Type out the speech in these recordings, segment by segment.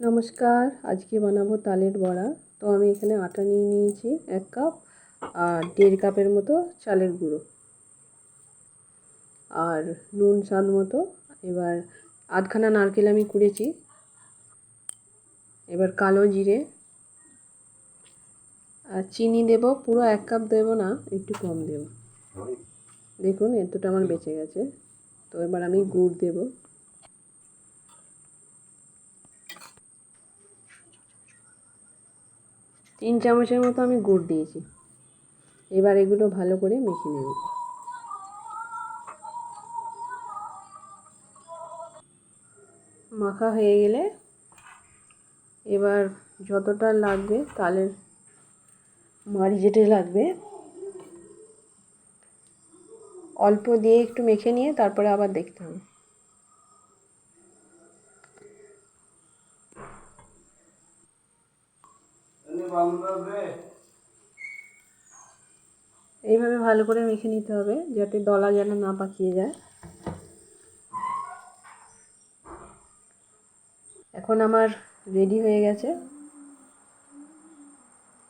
নমস্কার, আজকে বানাবো তালের বড়া। তো আমি এখানে আটা নিয়ে নিয়েছি, এক কাপ, আর দেড় কাপের মতো চালের গুঁড়ো। আর নুন স্বাদ মতো। এবার আধখানা নারকেল আমি কুড়েছি। এবার কালো জিরে। আর চিনি দেব, পুরো এক কাপ দেব না, একটু কম দেব। দেখুন, এতটা আমার বেঁচে গেছে। তো এবার আমি গুড় দেবো। তিন চামচের মতো আমি গুড় দিয়েছি। এবার এগুলো ভালো করে মেখে নেব। মাখা হয়ে গেলে এবার যতটা লাগবে তালের মাড়ি যেটা লাগবে, অল্প দিয়ে একটু মেখে নিয়ে তারপরে আবার দেখতে হবে। এইভাবে ভালো করে মেখে নিতে হবে, যাতে দলা যেন না পাকিয়ে যায়। এখন আমার রেডি হয়ে গেছে।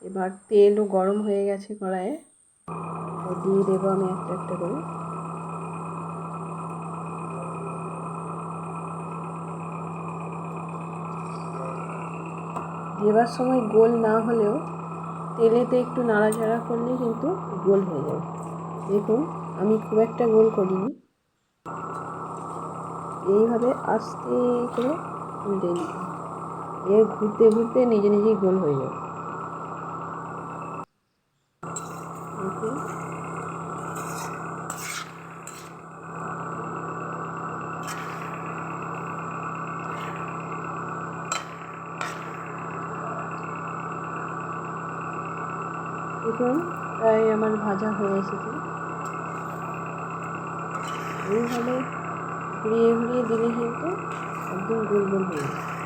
এবার তেলও গরম হয়ে গেছে কড়াইয়ে। দিয়ে দেবো আমি একটা একটা করে। দেবার সময় গোল না হলেও তেলেতে একটু নাড়াচাড়া করলে কিন্তু গোল হয়ে যাবে। দেখুন, আমি খুব একটা গোল করিনি। এইভাবে আস্তে করে উল্টে নিতে এ ঘুরতে ঘুরতে নিজে নিজেই গোল হয়ে যাবে। দেখুন প্রায় আমার ভাজা হয়ে এসেছে। এইভাবে ঘুরিয়ে ঘুরিয়ে দিলে কিন্তু একদম গোল গোল হয়ে যাবে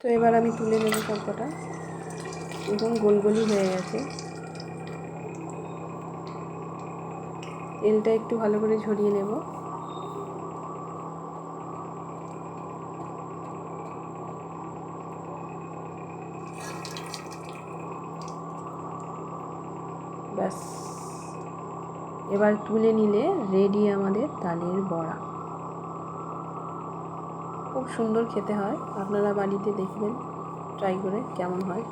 তো এবার আমি তুলে নেব সবকটা এবং গোল গোলই হয়ে গেছে। তেলটা একটু ভালো করে ঝরিয়ে নেব। ব্যাস। এবার তুলে নিলে রেডি আমাদের তালের বড়া। খুব সুন্দর খেতে হয়। আপনারা বাড়িতে দেখবেন ট্রাই করে কেমন হয়।